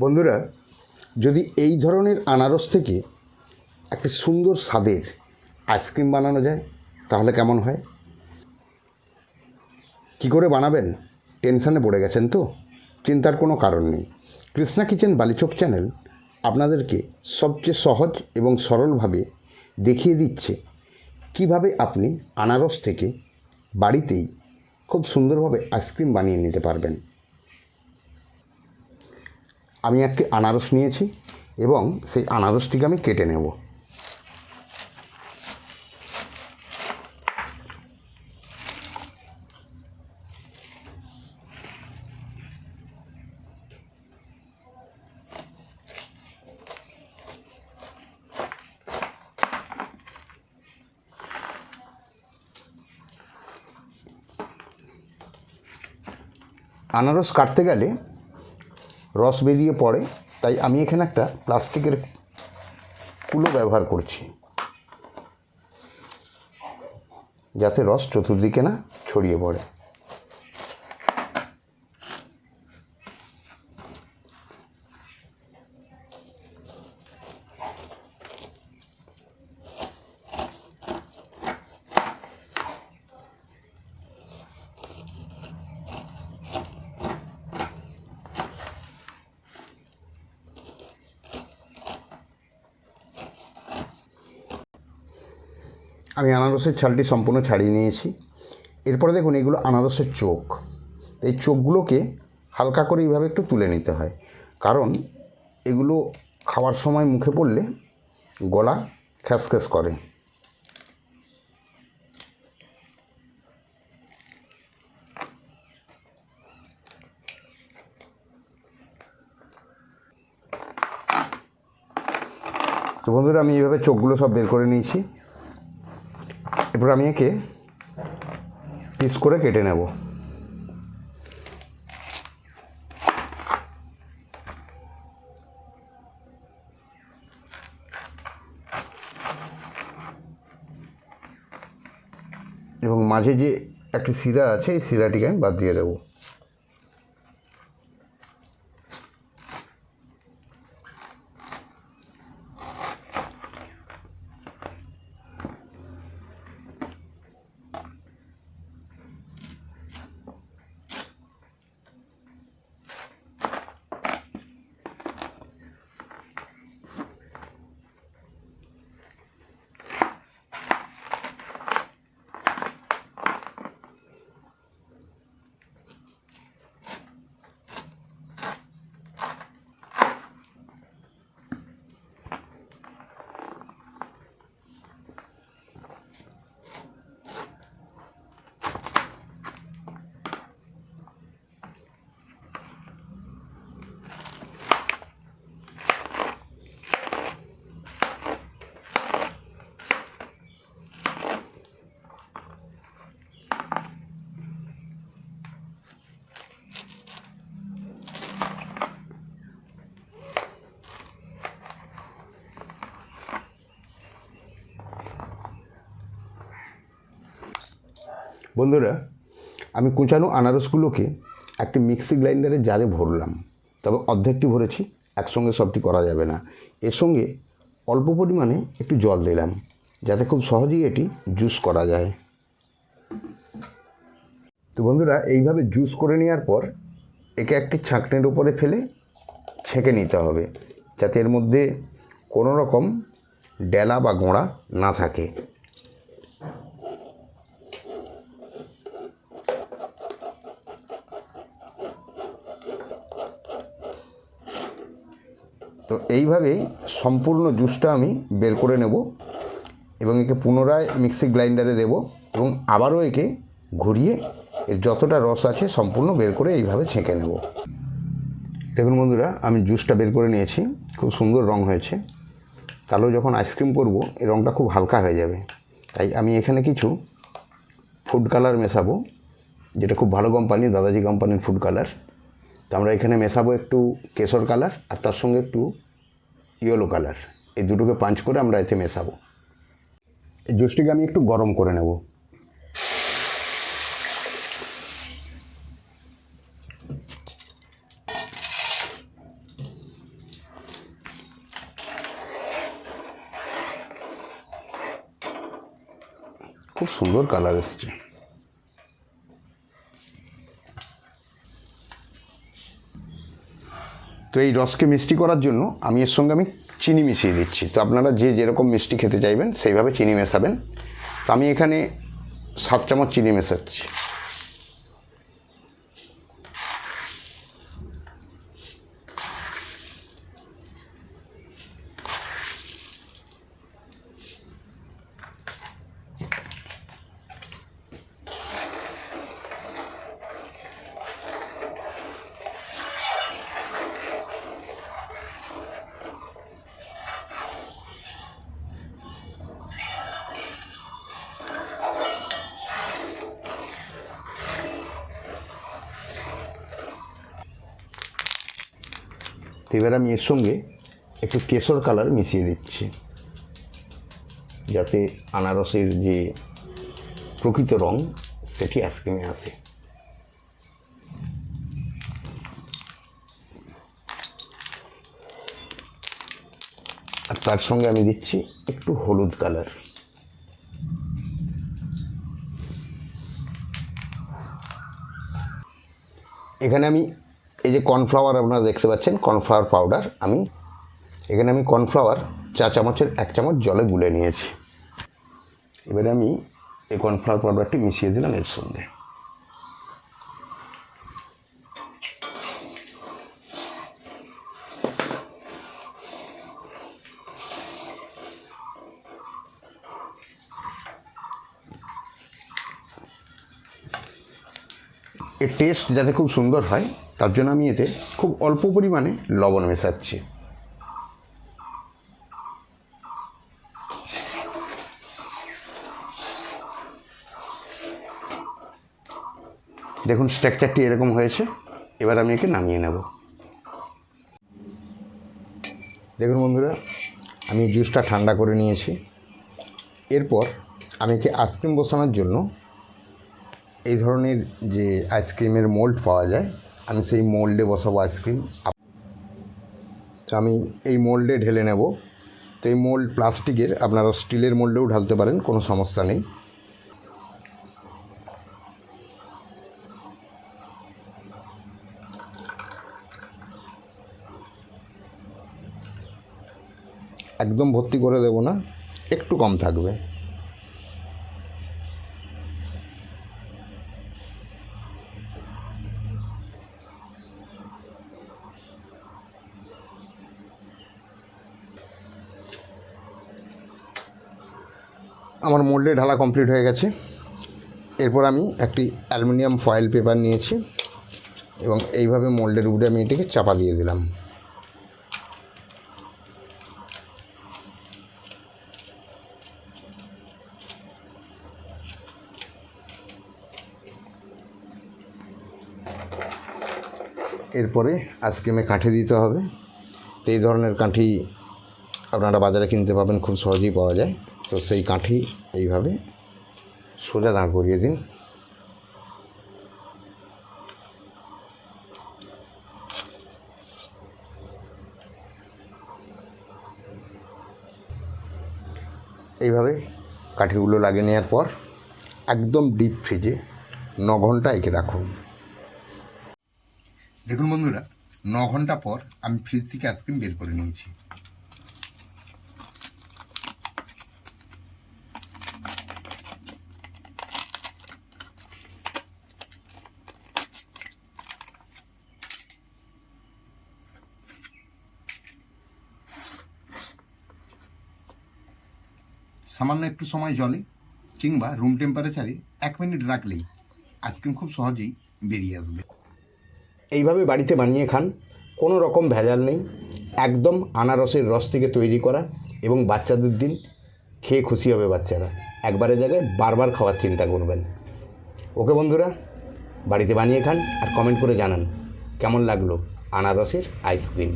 বন্ধুরা, যদি এই ধরনের আনারস থেকে একটা সুন্দর স্বাদের আইসক্রিম বানানো যায়, তাহলে কেমন হয়? কি করে বানাবেন? টেনশানে পড়ে গেছেন তো? চিন্তার কোনো কারণ নেই। কৃষ্ণা কিচেন বালিচক চ্যানেল আপনাদেরকে সবচেয়ে সহজ এবং সরলভাবে দেখিয়ে দিচ্ছে কীভাবে আপনি আনারস থেকে বাড়িতেই খুব সুন্দরভাবে আইসক্রিম বানিয়ে নিতে পারবেন। আমি একটি আনারস নিয়েছি এবং সেই আনারসটিকে আমি কেটে নেব। আনারস কাটতে গেলে রস বেরিয়ে পড়ে, তাই আমি এখানে একটা প্লাস্টিকের কুলো ব্যবহার করছি। যাতে রস চতুর্দিকে না ছড়িয়ে পড়ে। আমি আনারসের ছালটি সম্পূর্ণ ছাড়িয়ে নিয়েছি। এরপরে দেখুন এগুলো আনারসের চোখ। এই চোখগুলোকে হালকা করে এইভাবে একটু তুলে নিতে হয়। কারণ এগুলো খাওয়ার সময় মুখে পড়লে গলা খ্যাসখ্যাস করে। তো বন্ধুরা, আমি এইভাবে চোখগুলো সব বের করে নিয়েছি। এরপর আমি একে পিস করে কেটে নেব। এবং মাঝে যে একটি শিরা আছে, এই শিরাটিকে আমি বাদ দিয়ে দেবো। বন্ধুরা, আমি কুচানো আনারসগুলোকে একটি মিক্সি গ্রাইন্ডারে জারে ভরলাম। তবে অর্ধেকটি ভরেছি, একসঙ্গে সবটি করা যাবে না। এর সঙ্গে অল্প পরিমাণে একটু জল দিলাম, যাতে খুব সহজেই এটি জুস করা যায়। তো বন্ধুরা, এইভাবে জুস করে নেওয়ার পর একে একটি ছাঁকনির উপরে ফেলে ছেঁকে নিতে হবে, যাতে এর মধ্যে কোনো রকম ডেলা বা গোঁড়া না থাকে। তো এইভাবেই সম্পূর্ণ জুসটা আমি বের করে নেব এবং একে পুনরায় মিক্সি গ্রাইন্ডারে দেব এবং আবারও একে ঘুরিয়ে এর যতটা রস আছে সম্পূর্ণ বের করে এইভাবে ছেঁকে নেব। দেখুন বন্ধুরা, আমি জুসটা বের করে নিয়েছি। খুব সুন্দর রং হয়েছে। তাহলেও যখন আইসক্রিম করব, এই রঙটা খুব হালকা হয়ে যাবে। তাই আমি এখানে কিছু ফুড কালার মেশাবো, যেটা খুব ভালো কোম্পানি দাদাজি কোম্পানির ফুড কালার তো আমরা এখানে মেশাবো একটু কেশর কালার আর তার সঙ্গে একটু ইয়েলো কালার। এই দুটোকে পাঞ্চ করে আমরা এতে মেশাবো। এই জুসটিকে আমি একটু গরম করে নেব। খুব সুন্দর কালার এসছে। তো এই রসকে মিষ্টি করার জন্য আমি এর সঙ্গে আমি চিনি মিশিয়ে দিচ্ছি। তো আপনারা যে যেরকম মিষ্টি খেতে চাইবেন, সেইভাবে চিনি মেশাবেন। তো আমি এখানে সাত চামচ চিনি মেশাচ্ছি। এবার আমি এর সঙ্গে একটু কেশর কালার মিশিয়ে দিচ্ছি। যাতে আনারসের যে প্রকৃত রং, সেটি আইসক্রিমে আসে আর তার সঙ্গে আমি দিচ্ছি একটু হলুদ কালার। এখানে আমি এই যে কর্নফ্লাওয়ার আপনারা দেখতে পাচ্ছেন, কর্নফ্লাওয়ার পাউডার, আমি এখানে আমি কর্নফ্লাওয়ার চা চামচের এক চামচ জলে গুলে নিয়েছি। এবারে আমি এই কর্নফ্লাওয়ার পাউডারটি মিশিয়ে দিলাম এর সঙ্গে। এর টেস্ট যাতে খুব সুন্দর হয় তার জন্য আমি এতে খুব অল্প পরিমাণে লবণ মেশাচ্ছি। দেখুন স্ট্রাকচারটি এরকম হয়েছে, এবার আমি একে নামিয়ে নেব। দেখুন বন্ধুরা, আমি জুসটা ঠান্ডা করে নিয়েছি। এরপর আমি একে আইসক্রিম বসানোর জন্য এই ধরনের যে আইসক্রিমের মোল্ড পাওয়া যায় আমি সেই মোল্ডে বসাবো আইসক্রিম। আমি এই মোল্ডে ঢেলে নেব। তো এই মোল্ড প্লাস্টিকের, আপনারা স্টিলের মোল্ডেও ঢালতে পারেন, কোনো সমস্যা নেই। একদম ভর্তি করে দেবো না, একটু কম থাকবে। আমার মোল্ডে ঢালা কমপ্লিট হয়ে গেছে। এরপর আমি একটি অ্যালুমিনিয়াম ফয়েল পেপার নিয়েছি এবং এইভাবে মোল্ডের উপরে আমি এটিকে চাপা দিয়ে দিলাম। এরপরে আইসক্রিমে কাঠি দিতে হবে। তো এই ধরনের কাঠি আপনারা বাজারে কিনতে পাবেন, খুব সহজেই পাওয়া যায়। তো সেই কাঠি এইভাবে সোজা দাঁড় করিয়ে দিন। এইভাবে কাঠিগুলো লাগিয়ে নেওয়ার পর একদম ডিপ ফ্রিজে ন ঘণ্টা এঁকে রাখুন। দেখুন বন্ধুরা, ন ঘণ্টা পর আমি ফ্রিজ থেকে আইসক্রিম বের করে নিয়েছি। সামান্য একটু সময় জলে কিংবা রুম টেম্পারেচারে এক মিনিট রাখলেই আইসক্রিম খুব সহজেই বেরিয়ে আসবে। এইভাবে বাড়িতে বানিয়ে খান, কোনো রকম ভেজাল নেই, একদম আনারসের রস থেকে তৈরি করা এবং বাচ্চাদের দিন খেয়ে খুশি হবে বাচ্চারা। একবারের জায়গায় বারবার খাওয়ার চিন্তা করবেন। ওকে বন্ধুরা, বাড়িতে বানিয়ে খান আর কমেন্ট করে জানান, কেমন লাগল আনারসের আইসক্রিম